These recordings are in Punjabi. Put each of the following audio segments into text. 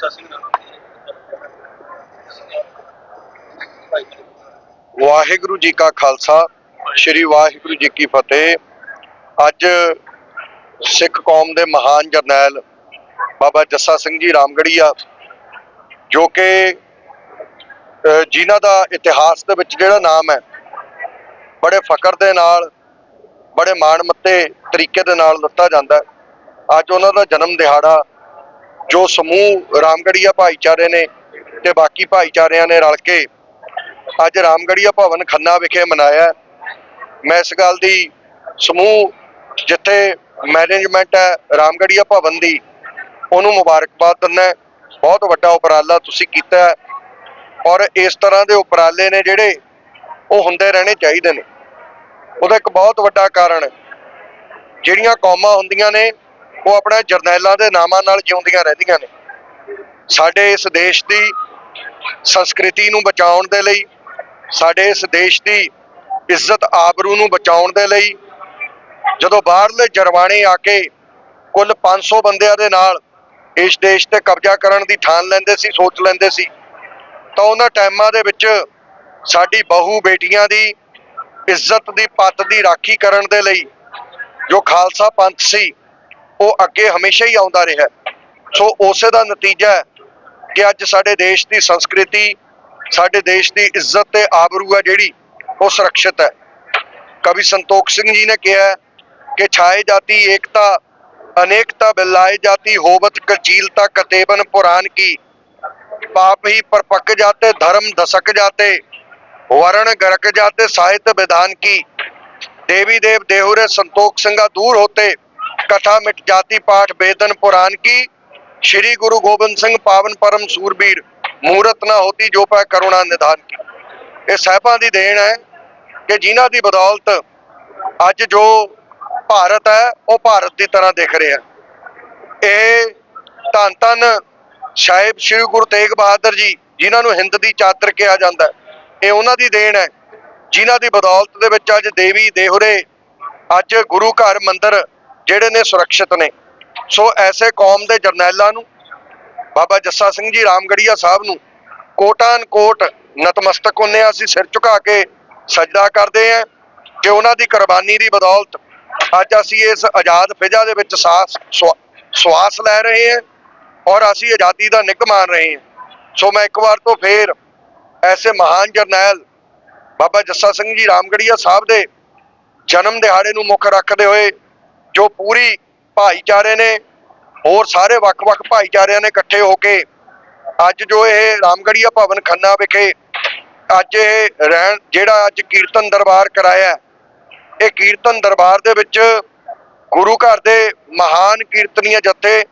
ਜੱਸਾ ਸਿੰਘ ਵਾਹਿਗੁਰੂ ਜੀ ਕਾ ਖਾਲਸਾ ਸ੍ਰੀ ਵਾਹਿਗੁਰੂ ਜੀ ਕੀ ਫਤਿਹ। ਅੱਜ ਸਿੱਖ ਕੌਮ ਦੇ ਮਹਾਨ ਜਰਨੈਲ ਬਾਬਾ ਜੱਸਾ ਸਿੰਘ ਜੀ ਰਾਮਗੜੀਆ ਜੋ ਕਿ ਅਹ, ਜਿਨ੍ਹਾਂ ਦਾ ਇਤਿਹਾਸ ਦੇ ਵਿੱਚ ਜਿਹੜਾ ਨਾਮ ਹੈ ਬੜੇ ਫਕਰ ਦੇ ਨਾਲ ਬੜੇ ਮਾਣ ਮੱਤੇ ਤਰੀਕੇ ਦੇ ਨਾਲ ਦਿੱਤਾ ਜਾਂਦਾ ਅੱਜ ਉਹਨਾਂ ਦਾ ਜਨਮ ਦਿਹਾੜਾ ਜੋ ਸਮੂਹ ਰਾਮਗੜੀਆ ਭਾਈਚਾਰੇ ਨੇ ਤੇ ਬਾਕੀ ਭਾਈਚਾਰਿਆਂ ਨੇ ਰਲ ਕੇ ਅੱਜ ਰਾਮਗੜੀਆ ਭਵਨ ਖੰਨਾ ਵਿਖੇ ਮਨਾਇਆ ਮੈਂ ਇਸ ਗੱਲ ਦੀ ਸਮੂਹ ਜਿੱਥੇ ਮੈਨੇਜਮੈਂਟ ਹੈ, ਰਾਮਗੜੀਆ ਭਵਨ ਦੀ, ਉਹਨੂੰ ਮੁਬਾਰਕਬਾਦ ਦਿੰਦਾ ਬਹੁਤ ਵੱਡਾ ਉਪਰਾਲਾ ਤੁਸੀਂ ਕੀਤਾ ਔਰ ਇਸ ਤਰ੍ਹਾਂ ਦੇ ਉਪਰਾਲੇ ਨੇ ਜਿਹੜੇ ਉਹ ਹੁੰਦੇ ਰਹਿਣੇ ਚਾਹੀਦੇ ਨੇ। ਉਹਦਾ ਇੱਕ ਬਹੁਤ ਵੱਡਾ ਕਾਰਨ, ਜਿਹੜੀਆਂ ਕੌਮਾਂ ਹੁੰਦੀਆਂ ਨੇ ਉਹ ਆਪਣੇ ਜਰਨੈਲਾਂ ਦੇ ਨਾਮਾਂ ਨਾਲ ਜਿਉਂਦੀਆਂ ਰਹਿੰਦੀਆਂ ਨੇ। ਸਾਡੇ ਇਸ ਦੇਸ਼ ਦੀ ਸੰਸਕ੍ਰਿਤੀ ਨੂੰ ਬਚਾਉਣ ਦੇ ਲਈ, ਸਾਡੇ ਇਸ ਦੇਸ਼ ਦੀ ਇੱਜ਼ਤ ਆਬਰੂ ਨੂੰ ਬਚਾਉਣ ਦੇ ਲਈ, ਜਦੋਂ ਬਾਹਰਲੇ ਜਰਵਾਣੇ ਆ ਕੇ ਕੁੱਲ 500 ਬੰਦਿਆਂ ਦੇ ਨਾਲ ਇਸ ਦੇਸ਼ ਤੇ ਕਬਜ਼ਾ ਕਰਨ ਦੀ ਠਾਣ ਲੈਂਦੇ ਸੀ, ਸੋਚ ਲੈਂਦੇ ਸੀ, ਤਾਂ ਉਹਨਾਂ ਟਾਈਮਾਂ ਦੇ ਵਿੱਚ ਸਾਡੀ ਬਹੂ ਬੇਟੀਆਂ ਦੀ ਇੱਜ਼ਤ ਦੀ ਪੱਤ ਦੀ ਰਾਖੀ ਕਰਨ ਦੇ ਲਈ ਜੋ ਖਾਲਸਾ ਪੰਥ ਸੀ ਉਹ ਅੱਗੇ ਹਮੇਸ਼ਾ ਹੀ ਆਉਂਦਾ ਰਿਹਾ ਹੈ। ਸੋ ਉਸੇ ਦਾ ਨਤੀਜਾ ਹੈ ਕਿ ਅੱਜ ਸਾਡੇ ਦੇਸ਼ ਦੀ ਸੰਸਕ੍ਰਿਤੀ ਸਾਡੇ ਦੇਸ਼ ਦੀ ਇੱਜ਼ਤ ਤੇ ਆਬਰੂ ਹੈ ਜਿਹੜੀ ਉਹ ਸੁਰੱਖਿਅਤ ਹੈ ਕਵੀ ਸੰਤੋਖ ਸਿੰਘ ਜੀ ਨੇ ਕਿਹਾ ਹੈ ਕਿ ਛਾਏ ਜਾਤੀ ਏਕਤਾ ਅਨੇਕਤਾ ਬਿਲਾਏ ਜਾਤੀ ਹੋਵਤ ਕਚੀਲਤਾ ਕਤੇਬਨ ਪੁਰਾਨ ਕੀ ਪਾਪ ਹੀ ਪਰਪਕ ਜਾਤੇ ਧਰਮ ਦਸਕ ਜਾਤੇ वर्ण गरक जाते साहित्य विधान की देवी देव देहुरे संतोख सिंगा दूर होते कथा मिट जाति पाठ वेदन पुराण की श्री गुरु गोबिंद सिंह पावन परम सूरबीर ਮੂਰਤ ਨਾ ਹੋਤੀ ਜੋ ਪੈ ਕਰੁਣਾ ਨਿਧਾਨ ਕੀ ਇਹ ਸਾਹਿਬਾਂ ਦੀ ਦੇਣ ਹੈ ਕਿ ਜਿਨ੍ਹਾਂ ਦੀ ਬਦੌਲਤ ਅੱਜ ਜੋ ਭਾਰਤ ਹੈ ਉਹ ਭਾਰਤ ਦੀ ਤਰ੍ਹਾਂ ਦਿਖ ਰਿਹਾ ਹੈ। ਇਹ ਧੰਨ ਧੰਨ ਸਾਹਿਬ ਸ੍ਰੀ ਗੁਰੂ ਤੇਗ ਬਹਾਦਰ ਜੀ ਜਿਨ੍ਹਾਂ ਨੂੰ ਹਿੰਦ ਦੀ ਚਾਦਰ ਕਿਹਾ ਜਾਂਦਾ ਹੈ ਇਹ ਉਹਨਾਂ ਦੀ ਦੇਣ ਹੈ ਜਿਨ੍ਹਾਂ ਦੀ ਬਦੌਲਤ ਦੇ ਵਿੱਚ ਅੱਜ ਦੇਵੀ ਦੇਹੁਰੇ ਅੱਜ ਗੁਰੂ ਘਰ ਮੰਦਿਰ ਜਿਹੜੇ ਨੇ ਸੁਰੱਖਿਅਤ ਨੇ। ਸੋ ਐਸੇ ਕੌਮ ਦੇ ਜਰਨੈਲਾਂ ਨੂੰ, ਬਾਬਾ ਜੱਸਾ ਸਿੰਘ ਜੀ ਰਾਮਗੜੀਆ ਸਾਹਿਬ ਨੂੰ ਕੋਟਾਨ ਕੋਟ ਨਤਮਸਤਕ ਹੁੰਨੇ ਹਾਂ ਅਸੀਂ, ਸਿਰ ਝੁਕਾ ਕੇ ਸਜਦਾ ਕਰਦੇ ਹਾਂ ਕਿ ਉਹਨਾਂ ਦੀ ਕੁਰਬਾਨੀ ਦੀ ਬਦੌਲਤ ਅੱਜ ਅਸੀਂ ਇਸ ਆਜ਼ਾਦ ਫਿਜ਼ਾ ਦੇ ਵਿੱਚ ਸਾਸ ਸਵਾ- ਸਵਾਸ ਲੈ ਰਹੇ ਹਾਂ ਔਰ ਅਸੀਂ ਆਜ਼ਾਦੀ ਦਾ ਨਿੱਘ ਮਾਣ ਰਹੇ ਹਾਂ। ਸੋ ਮੈਂ ਇੱਕ ਵਾਰ ਤੋਂ ਫੇਰ ਐਸੇ ਮਹਾਨ ਜਰਨੈਲ ਬਾਬਾ ਜੱਸਾ ਸਿੰਘ ਜੀ ਰਾਮਗੜੀਆ ਸਾਹਿਬ ਦੇ ਜਨਮ ਦਿਹਾੜੇ ਨੂੰ ਮੁੱਖ ਰੱਖਦੇ ਹੋਏ ਜੋ ਪੂਰੀ ਭਾਈਚਾਰੇ ਨੇ, ਹੋਰ ਸਾਰੇ ਵੱਖ-ਵੱਖ ਭਾਈਚਾਰਿਆਂ ਨੇ ਇਕੱਠੇ ਹੋ ਕੇ ਅੱਜ ਜੋ ਇਹ ਰਾਮਗੜੀਆ ਭਵਨ ਖੰਨਾ ਵਿਖੇ ਅੱਜ ਇਹ ਰਹਿਣ, ਜਿਹੜਾ ਅੱਜ ਕੀਰਤਨ ਦਰਬਾਰ ਕਰਾਇਆ ਇਹ ਕੀਰਤਨ ਦਰਬਾਰ ਦੇ ਵਿੱਚ ਗੁਰੂ ਘਰ ਦੇ ਮਹਾਨ ਕੀਰਤਨੀय ਜੱਥੇ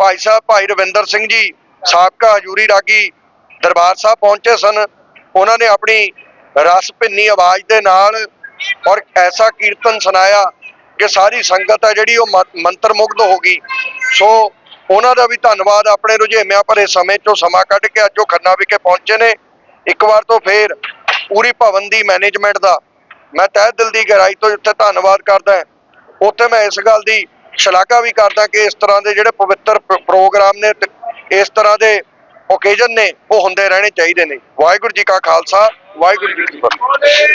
ਭਾਈ ਸਾਹਿਬ ਭਾਈ ਰਵਿੰਦਰ ਸਿੰਘ ਜੀ, ਸਾਬਕਾ ਹਜੂਰੀ ਰਾਗੀ ਦਰਬਾਰ ਸਾਹਿਬ ਪਹੁੰਚੇ ਸਨ। ਉਹਨਾਂ ਨੇ ਆਪਣੀ ਰਸ ਭਿੰਨੀ ਆਵਾਜ਼ ਦੇ ਨਾਲ ਔਰ ਐਸਾ ਕੀਰਤਨ ਸੁਣਾਇਆ ਕਿ ਸਾਰੀ ਸੰਗਤ ਹੈ ਜਿਹੜੀ ਉਹ ਮ- ਮੰਤਰ ਮੁਗਧ ਹੋ ਗਈ। ਸੋ ਉਹਨਾਂ ਦਾ ਵੀ ਧੰਨਵਾਦ, ਆਪਣੇ ਰੁਝੇਵਿਆਂ ਭਰੇ ਸਮੇਂ ਚੋਂ ਸਮਾਂ ਕੱਢ ਕੇ ਅੱਜ ਉਹ ਖੰਨਾ ਵਿਖੇ ਪਹੁੰਚੇ ਨੇ। ਇੱਕ ਵਾਰ ਤੋਂ ਫੇਰ ਪੂਰੀ ਭਵਨ ਦੀ ਮੈਨੇਜਮੈਂਟ ਦਾ ਮੈਂ ਤਹਿ ਦਿਲ ਦੀ ਗਹਿਰਾਈ ਤੋਂ ਜਿੱਥੇ ਧੰਨਵਾਦ ਕਰਦਾ ਉੱਥੇ ਮੈਂ ਇਸ ਗੱਲ ਦੀ ਸ਼ਲਾਘਾ ਵੀ ਕਰਦਾ ਕਿ ਇਸ ਤਰ੍ਹਾਂ ਦੇ ਜਿਹੜੇ ਪਵਿੱਤਰ ਪ੍ਰੋਗਰਾਮ ਨੇ ਤੇ ਇਸ ਤਰ੍ਹਾਂ ਦੇ ਓਕੇਜਨ ਨੇ, ਉਹ ਹੁੰਦੇ ਰਹਿਣੇ ਚਾਹੀਦੇ ਨੇ। ਵਾਹਿਗੁਰੂ ਜੀ ਕਾ ਖਾਲਸਾ, ਵਾਹਿਗੁਰੂ ਜੀ ਕੀ ਫਤਿਹ।